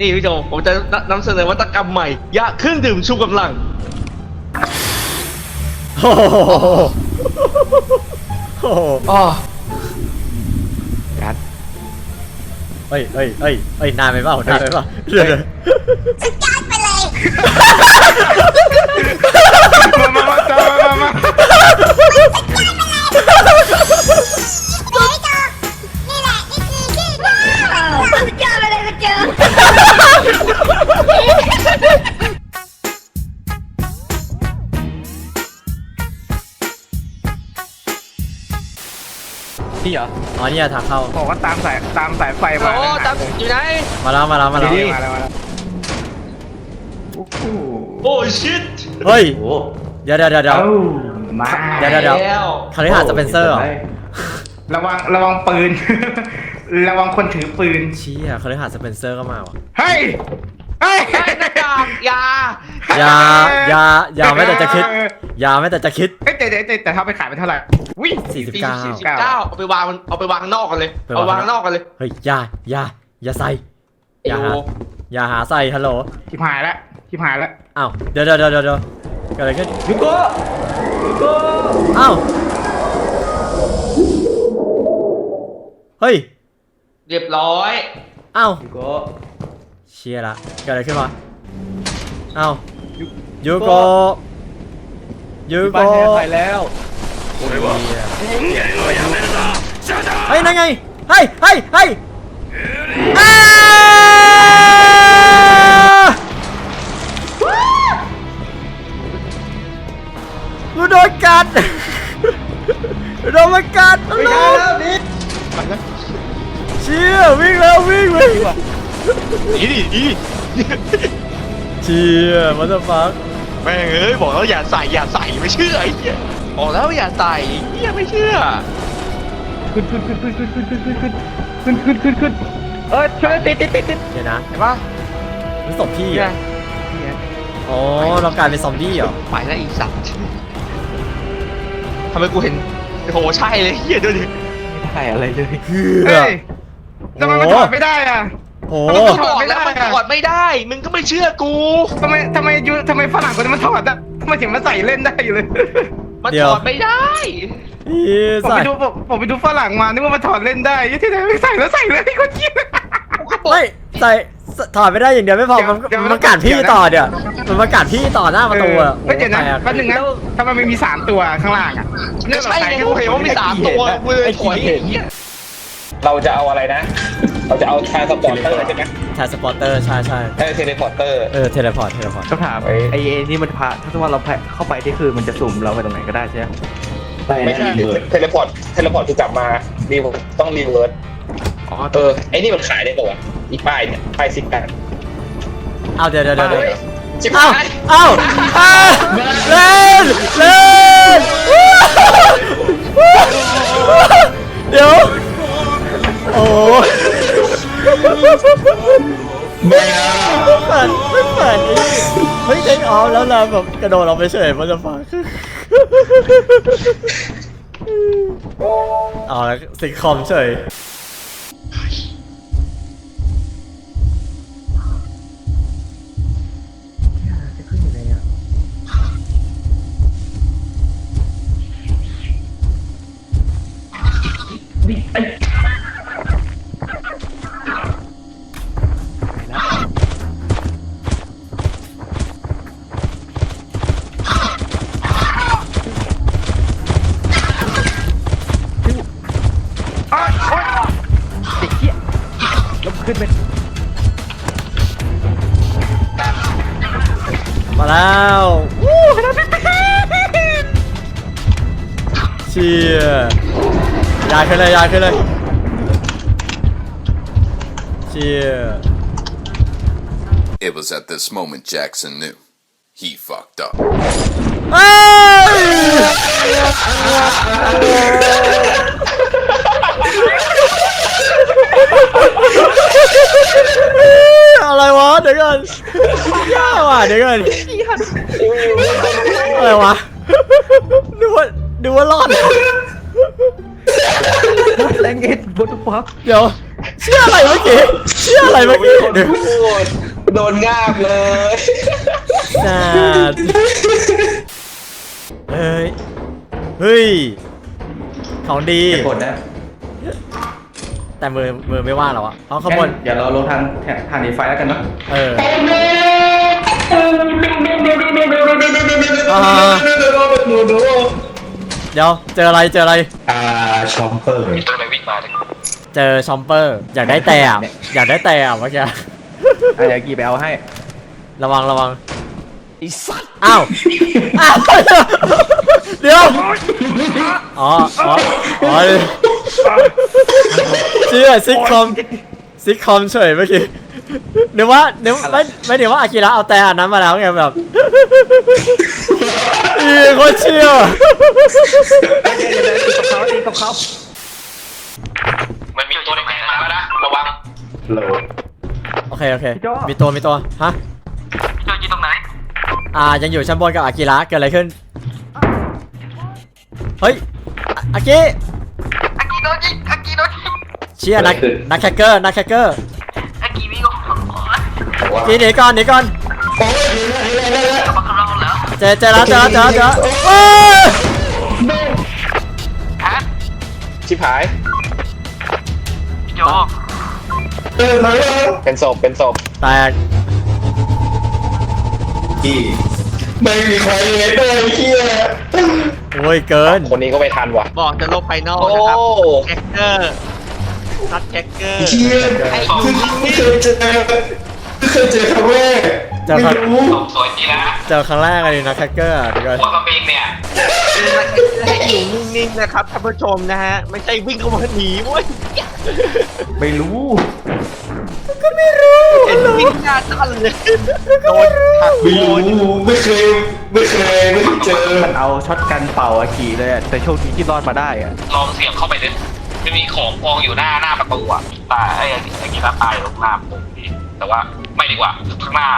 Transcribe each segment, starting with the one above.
นี่พี่โจผมจะนำเสนอวัตกรรมใหม่ยาเครื่องดื่มชูกำลัง โอ้โหโอ้โหอ๋อยัดเฮ้ยเฮ้ยเฮ้ยเฮ้ยนานไปเปล่านานไปเปล่าเดี๋ยวเดี๋ยวมามามาจอมามานี่แหละนี่คือชื่อสุดยอดไปเลยคุณเจอ พี่เหรอ อ๋อเนี่ยทางเข้า บอกว่าตามสายตามสายไฟโอ้มาตามอยู่ไหน มาแล้วมาแล้วมาแล้วดีมาแล้วมาแล้วโอ้โหโอ้ชิตเฮ้ย โอ้เดี๋ยวเดี๋ยวเดี๋ยวเดี๋ยว เอ้ามาเดี๋ยวเดี๋ยวเดี๋ยวแล้วคาริหาสเปนเซอร์เหรอ ระวังระวังปืน ระวังคนถือปืน เชี่ยคาริหาสเปนเซอร์ก็มาว่ะเฮ้ย เฮ้ยไอ้หน้ากากยา อย่าอย่าอย่าไม่แต่จะคิดอย่าไม่แต่จะคิดเอ้ยแต่แต่แต่แต่ถ้าไปขายเป็นเท่าไหร่วิ่งสี่สิบ49เก้าเอาไปวางเอาไปวางนอกกันเลยไปเอาวางวางนอกกันเลยเฮ้ยอย่าอย่าอย่าใส่ไอ้อย่าโอหาอย่าหาใส่ฮัลโหลชิบหายแล้วชิบหายแล้วอ้าวเดี๋ยวเดี๋ยวเดี๋ยวเดี๋ยวเดี๋ยวเกิดอะไรขึ้นยูโก้ยูโก้อ้าวเฮ้ย เรียบร้อยอ้าวยูโก้เชียละเกิดอะไรขึ้นวะอ้าวยูโกยูโกบ้านแทนไปแล้วเฮ้ยนั่นไงเฮ้ยเฮ้ยเฮ้ยอ้ากูโดนกัดโดนมันกัดมันโดนเชี่ยวิ่งแล้ววิ่งวิ่งนี่ดินี่เชี่ยมันจะฟังแม่งเอ้ยบอกแล้วอย่าใส่อย่าใส่ไม่เชื่อไอ้เหี้ยบอกแล้วอย่าใส่เหี้ยไม่เชื่อขึ้นขึ้นขึ้นขึ้นขึ้นขึ้นขึ้นขึ้นขึ้นขึ้นขึ้นขึ้นเออช่วยติดติดติดติดเดี๋ยวนะเห็นปะรู้ศพพี่เนี่อะยอ๋อเรากลายเป็นซอมบี้เหรอไปแล้วอีสัตว์ทำไมกูเห็นโอ้โหใช่เลยเหี้ยดูดิไม่ได้อะไรเลย เฮืเฮ้อย ทำไมมันถอดไม่ได้อะโหมึงก็บอกแล้วมันถอดไม่ได้ มึงก็ไม่เชื่อกู ทำไมทำไมยูทำไมฝรั่งคนนี้มันถอดอะทำไมถึงมาใส่เล่นได้อยู่เลย มันถอดไม่ได้ อีผมใส่ไปดูผมผมไปดูฝรั่งมานึกว่ามันถอดเล่นได้ยี่ที่ไหนไม่ใส่แล้วใส่เลยก็เกี้ยกูก็บอกเฮ้ยใส่ถอดไม่ได้อย่างเดียวไม่พอเดี๋ยวมันเดี๋ยวมันกัดพี่เดี๋ยวนะ ต่อเดี๋ยวมันมากัดพี่ต่อหน้าประตูอะเฮ้ยเดี๋ยวนะโอ้โหแป๊บนึงนะทำไมมันมีสามตัวข้างล่างอะไม่ใช่ไงกูเห็นว่ามีสามตัวกูเลยถอยไอ้เหี้ย เราจะเอาอะไรนะ เราจะเอาทรานสปอร์เตอร์ใช่ไหมแทนสปอร์เตอร์ใช่ใช่เออเทเลพอร์เตอร์ เออเทเลพอร์ตเทเลพอร์ตคำถามไอ้ไอ้นี่มันพาถ้าสมมติว่าเราเข้าไปที่คือมันจะสุ่มเราไปตรงไหนก็ได้ใช่ไหมไม่ใช่เทเลพอร์ตเทเลพอร์ตคือกลับมารีเวิร์สต้องรีเวิร์สอ๋อเออไอ้นี่มันขายได้ป่าวะอีป้ายเนี่ยป้ายซิกแปดเอาเดี๋ยวเดี๋ยวเดี๋ยวเดี๋ยวชิบเอ้าหายเอ้าเอ้าเล่นเล่นเดี๋ยว โอ้ไม่เปิดไม่เปิดไอ้เฮ้ยเด้งออฟแล้วเราแบบกระโดดเราไปเฉยมันจะฟังเอาแล้วสิงคอมเฉย มาแล้ววู้เชียร์ยายขึ้นเลยยายขึ้นเลยเชียร์ It was at this moment Jackson knew. He fucked up. เอ้ย อะไรวะเดี๋ยวก่อนยากว่ะเดี๋ยวก่อนอะไรวะนึกว่านึกว่ารอด แรงเอ็ดบนฟักเดี๋ยวเชชื่ออะไรเมื่อกี้ชื่ออะไรเมื่อกี้เดี๋ยวพูดโดนงาบเลยจัดเฮ้ยเฮ้ยของดีเหตุผลนะ แต่มือมือไม่ว่างหรอวะเอาขบวนงั้นเดี๋ยวเราลงทางทางหนีไฟแล้วกันเนาะเอออ่าเดี๋ยวเจออะไรเจออะไร อ่าชอมเปอร์ตัวไหนวิ่งมาเลยเจอชอมเปอร์ อยากได้แต่อะอยากได้แต่อะเมื่อกี้อะเดี๋ยวกี่ไปเอาให้ ระวังระวังไอ้สัตว์อ้าวอ้าวเดี๋ยวอ๋ออ๋ออ๋อ เชื่อซิกคอมซิกคอมเฉยเมื่อกี้นึกว่านึกไม่ไม่เดี๋ยวว่าอากิระเอาแต่อันนั้นมาแล้วไงแบบอีโคตรเชื่อมันมีตัวไหนมาแล้วนะระวังโอเคโอเค มีตัวมีตัวฮะเจอกี่ตรงไหนอ่ายังอยู่ชั้นบนกับอากิระเกิดอะไรขึ้นเฮ้ยอาอากิ อากิโดจิอากิโดจิเชียนักนักแคคเกอร์นักแคคเกอร์อากิวิ่งออกมากีหนีก่อนหนีก่อนบังคับเราแล้วเจอเจอแล้วเจอแล้วเจอแล้วเจอแล้วเอ้ยฮะชิบหายพี่โจเป็นศพเป็นศพแตกไม่มีใครเห็นเลยเฮีย โอ้ยเกิน คนนี้ก็ไม่ทันว่ะบอกจะลบไฟนอลโอ้นะครับแคคเกอร์นัดแคคเกอร์เฮียไม่เคยเจอไม่เคยเจอครั้งแรกเจอครั้งสวยดีนะเจอครั้งแรกเลยนักแคคเกอร์เดี๋ยวก่อนหัวกระเบงเนี่ยให้อยู่นิ่งๆนะครับท่านผู้ชมนะฮะ ไม่ใช่วิ่งเข้ามาหนีเว้ยไม่รู้ เห็นวิ่งหน้าตั้นเลยโดนหักไม่โดรู้นไม่เคยไม่เคยไม่เคยเจอมันเอาช็อตกันเป่าอาขี่เลยอะแต่โชคดีที่รอดมาได้อะลองเสียบเข้าไปดิจะมีของกองอยู่หน้าหน้าประตูอะตายไอ้ไอ้กีฬาตายตรงหน้าประตูพี่แต่ว่าไม่ดีกว่าข้างหน้า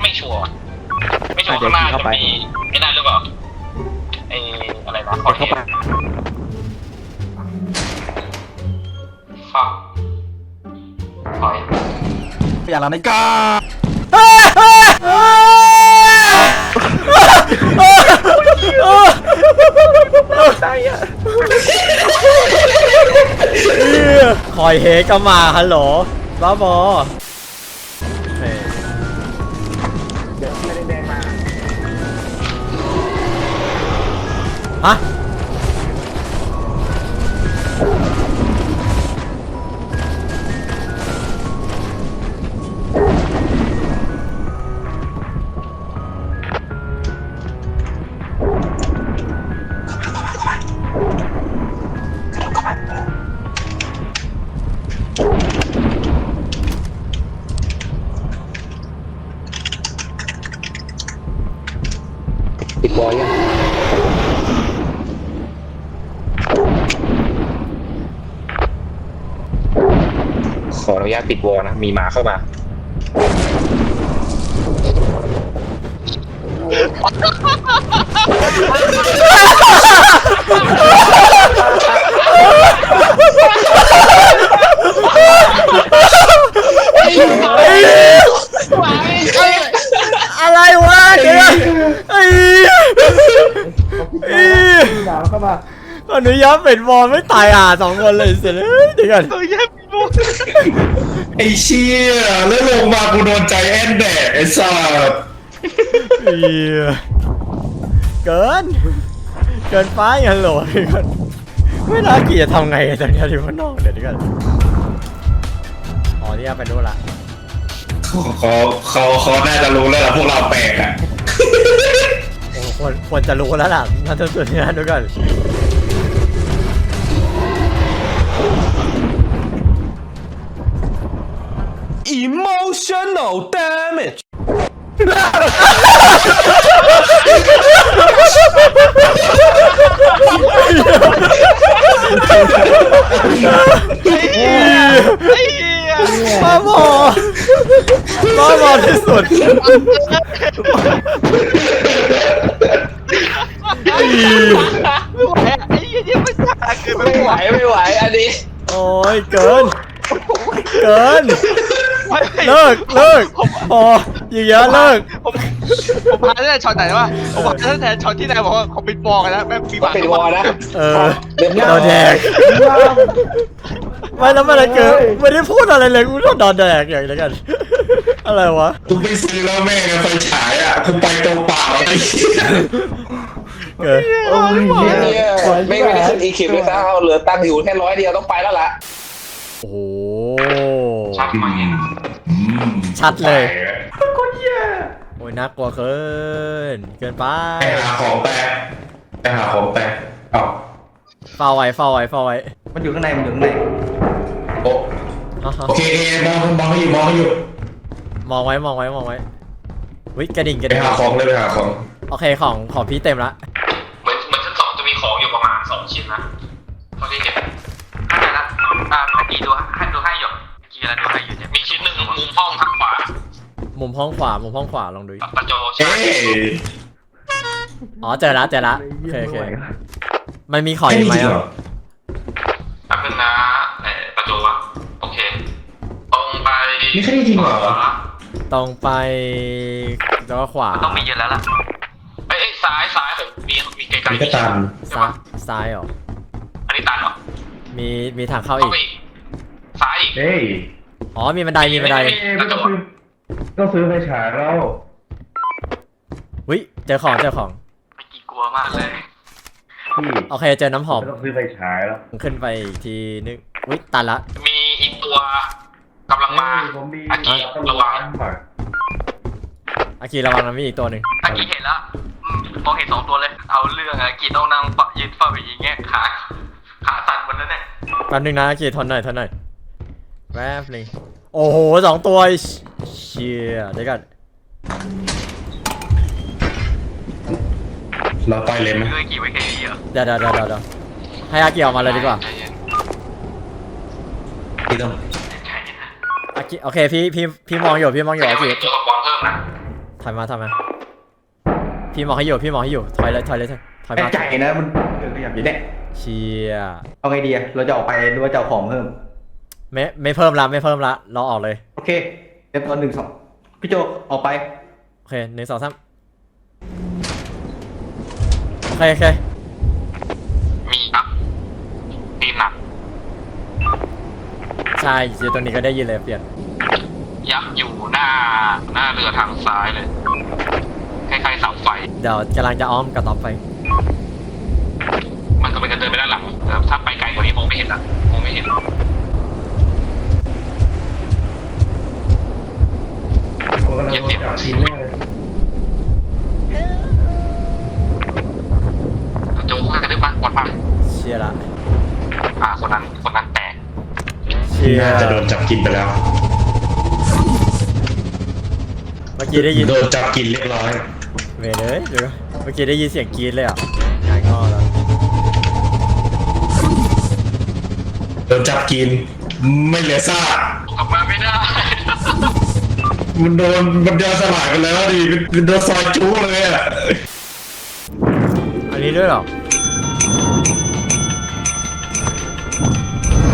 ไม่ชัวร์ไม่ชัวร์ข้างหน้าจะมีไอ้นั่นหรือเปล่าไอ้อะไรนะขอเดี๋ยวเทเข้าปไปฟังถอย อย่างเราในกาคอยเฮก็มาฮัลโหลบ้าบอเฮ้ยฮะ ญาตปิดวอลนะ มีหมาเข้ามาอะไรวะเดี๋ยวไอ้ไอ้หนาวเข้ามา อนุญาตเป็นบอลไม่ตายอะสองคนเลยเสร็จเลยเดี๋ยวก่อนเฮ้ยแย่พี่บุ๊ไอ้เชี่ยแล้วลงมากูโดนใจแอนแดดไอ้สัสเหี้ยเกิน เกินไปฮัลโหลเดี๋ยวก่อนไม่น่าเกลียดทำไงตอนนี้ที่มันนอกเดี๋ยวก่อนอ๋อนี่ไปดูนละเขาเขาเขาน่าจะรู้แล้วล่ะพวกเราแปลกอะโอ้ควรควรจะรู้แล้วล่ะน่าจะสุดนี้นะดูก่อน emotional damage ไอ้เหี้ยบ้าบอบ้าบอที่สุดไม่ไหวอะไอ้เหี้ยเนี่ยมันยากเกินไปไม่ไหวไม่ไหวอันนี้ โอ้ยเกิน เกิน เลิกเลิกพออย่างเงี้ยเลิกผมผมพาตั้งแต่ช็อตไหนวะผมพาตั้งแต่ช็อตที่นายบอกว่าเขาปิดบอลกันแล้วแม่งมีบาเป็นวอนะเออเดี๋ยวโดนแดกไม่แล้วไม่อะไรเกินไม่ได้พูดอะไรเลยกูโดนโดนแดกอย่างนี้กัน อะไรวะกูไปซื้อแล้วแม่งไฟฉายอะกูไปตัวเปล่าไอ้เหี้ยเกินเนี่ยไม่ไม่ได้ขึ้นอีคิวด้วยซ้ำเอาเหลือตังค์อยู่แค่ร้อยเดียวต้องไปแล้วล่ะโอ้โหชักมาเห็น ชัดเลยโอ้ยน่ากลัวเกิน เกินไปไปหาของแตกไปหาของแตกเอ้าเฝ้าไว้เฝ้าไว้เฝ้าไว้มันอยู่ข้างในมันอยู่ข้างในโอ้อะฮะโอเคโอเคมองมองให้อยู่มองให้อยู่มองไว้มองไว้มองไว้วิกระดิ่งกระไปดิ่งหาของเลยไปหาของโอเคของของพี่เต็มละเหมือนเหมือนชั้นสองจะมีของอยู่ประมาณสองชิ้นนะเท่าที่เห็นเข้าใจละอ่าเมื่อกี้ดูให้ดูให้อยู่เมื่อ กี้แล้วดูให้อยู่เนี่ยมีชิ้นหนึ่งมุมห้องทางขวามุมห้องขวา มุมห้องขวาลองดูดิประโจใช่เอ้ยอ๋อเจอละเจอละโอเคโอเคมันมีของอีกไหมแค่นี้จริงอะเหรอแป๊บนึงนะเออประโจวะโอเค ตรงไปนี่แค่นี้จริงเหรอตรงไปแล้วก็ขวาต้องมีเยอะแล้วล่ะเอ้ยเอ้ยซ้ายซ้ายผมมีมีไกลๆนี่ก็ตันใช่ซ้าปะยซ้ายเหรออันนี้ตันเหรอมีมีทางเข้าเข้าอีกไปอีกซ้ายอีก เฮ้ยอ๋อมีบันไดมีบันไดประโจต้องซื้อไฟฉายแล้ว วิเจอของเจอของเมื่อกี้กลัวมากเลยพี่โอเคเจอน้ำหอมต้องซื้อไฟฉายแล้วขึ้นไปอีกทีนึงวิตันละ มีอีกตัวกำลังมาผมมีอากิระวังอากีระวังนะมีอีกตัวหนึ่งอากิเห็นแล้วอืมมองเห็นสองตัวเลย เอาเรื่องอากิต้องนั่งปะยืนเฝ้าอย่างเงี้ยขาขาสั่นหมดแล้วเนี่ย แป๊บนึงนะอากีทนหน่อยทนหน่อย แป๊บนึงโอ้โหสองตัวเชียเดี๋ยวกันเราไปเลยไหมคืออากิไว้แค่นี้เหรอเดี๋ยวเดี๋ยวเดี๋ยวเดี๋ยวให้อากีออกมาเลยดีกว่าใจเย็นพี่ต้องใจเย็นนะอากีโอเคพี่พี่พี่มองอยู่พี่มองอยู่อากีตัวกับบอลเพิ่มนะถอยมาถอยมาพี่มองให้อยู่พี่มองให้อยู่ถอยเลยถอยเลยถอยแน่มาใจนะมันเดินขยับอยู่เนี่ยเชียเอาไงดีอะเราจะออกไปหรือว่าจะเอาของเพิ่ม ไม่ไม่เพิ่มละไม่เพิ่มละเราออกเลย โอเคเต็มตอนหนึ่งสองพี่โจออกไป โอเคหนึ่งสองสามโอเคโอเคมีอะตีนหนักใช่เจอตัวนี้ก็ได้ยินเลยเปลี่ยนยักษ์อยู่หน้าหน้าเรือทางซ้ายเลยคล้ายๆเสาไฟ เดี๋ยวกำลังจะอ้อมกระต๊อบไป มันก็เป็นจะเดินไปด้านหลังเออถ้าไปไกลกว่านี้มองไม่เห็นละมองไม่เห็น กำลังโดนจับชิ้นแรกเลยโจ้ข้างกันได้ปะปลอดภัยเชียละอ่าคนนั้นคนนั้นแตกเชียน่าจะโดนจับกินไปแล้ว เมื่อกี้ได้ยินโดนจับกินเรียบร้อยเวเลยเดี๋ยวเมื่อกี้ได้ยินเสียงกรี๊ดเลยอะหายงอแล้วโดนจับกิน ไม่เหลือซากออกมาไม่ได้ มันโดนมันโดนสลายไปแล้วดิมันโดนซอยจู้เลยอะอันนี้ด้วยเหรอ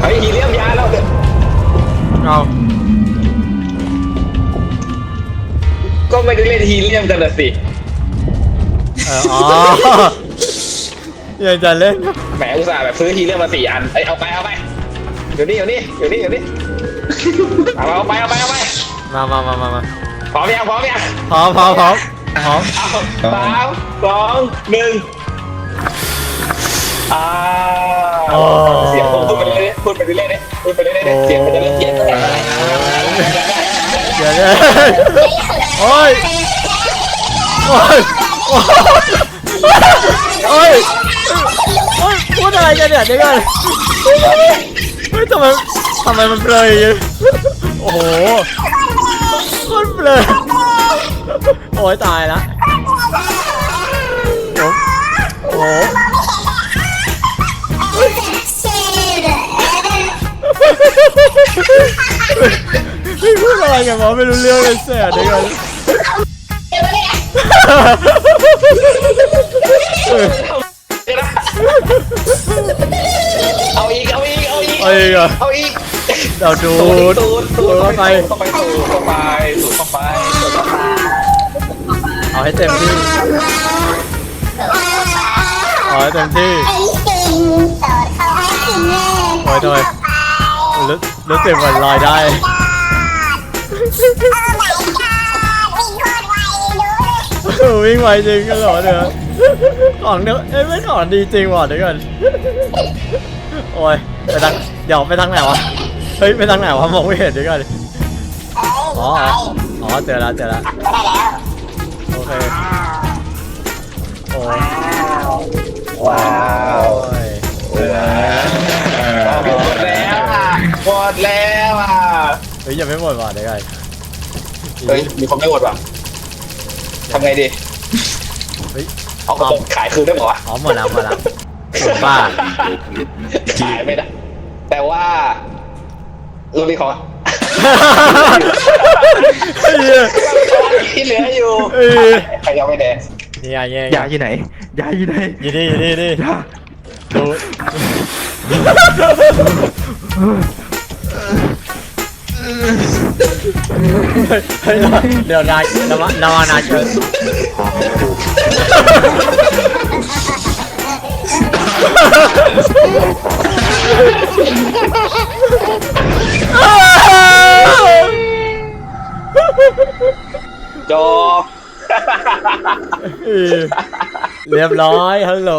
เฮ้ยฮีเลียมยาแล้วเดี๋ยวเอาก็ไม่ได้เล่นฮีเลียมกันละสิเอออ๋อ ยังจะเล่น แหมอุตส่าห์แบบซื้อฮีเลียมมาสี่อันเอ้ยเอาไปเอาไปเดี๋ยวนี้เดี๋ยวนี้เดี๋ยวนี้เดี๋ยวนี้ เอาเอาไปเอาไปเอาไป มามามามามาพร้อมยังพร้อมยังพร้อมพร้อมพร้อมพร้อมเอาสามสองหนึ่งอ่าโอ้เสียงพูดไปเรื่อยๆพูดไปเรื่อยๆพูดไปเรื่อยๆเสียงมันจะเริ่มเปลี่ยนเดี๋ยวเดี๋ยวโอ้ยโอ้ยโอ้ยโอ้ยพูดอะไรกันเนี่ยเดี๋ยวก่อนเฮ้ยทำไมทำไมมันเบลออย่างงี้โอ้โหโคตรเบลอโอ้ยตายละโอ้โหพี่พูดอะไรกันวะไม่รู้เรื่องเลยแสบเดี๋ยวก่อน เอาอีกเอาอีกเอาอีกเอ้ยอะเอาอีกเดี๋ยวดูตูดดตูดตูดเข้าไปเข้าไปตูดเข้าไปตูดเข้าไปตูดเข้าไปเอาให้เต็มที่เอาให้เต็มที่ไอ้สิงโตดเขาให้กินแน่โอ้ยทำไมรู้รู้สึกเหมือนลอยได้โอ้ my god วิ่งโคตรไวเลยวิ่งไวจริงกันเหรอเนี่ยของเดี๋ยวเอ้ยไม่ของดีจริงว่ะเดี๋ยวก่อน โอ้ยไปทางเดี๋ยวไปทางไหนวะ เฮ้ยไปทางไหนวะมองไม่เห็นเดี๋ยวก่อนอ๋ออ๋อเจอแล้วเจอแล้วโอเคโอ้ยว้าวโอ้ยหมดแล้วอะหมดแล้วอะเฮ้ยยังไม่หมดว่ะเดี๋ยวก่อนเฮ้ยมีคนไม่หมดว่ะทำไงดีเฮ้ยเอากระบอกขายคืนได้ป่าวะอ๋อหมดแล้วหมดแล้วบ้า ขายไม่ได้ แต่ว่าเรามีของเฮ้ยที่เหลืออยู่เอ้ยใครยังไม่แดงนี่ไงนี่ไงยาอยู่ไหนยาอยู่ไหนอยู่นี่อยู่นี่นี่ยาดูเฮ้ยเดี๋ยวนายนวานาวานายเกินอ้าว จอ เรียบร้อยฮัลโหล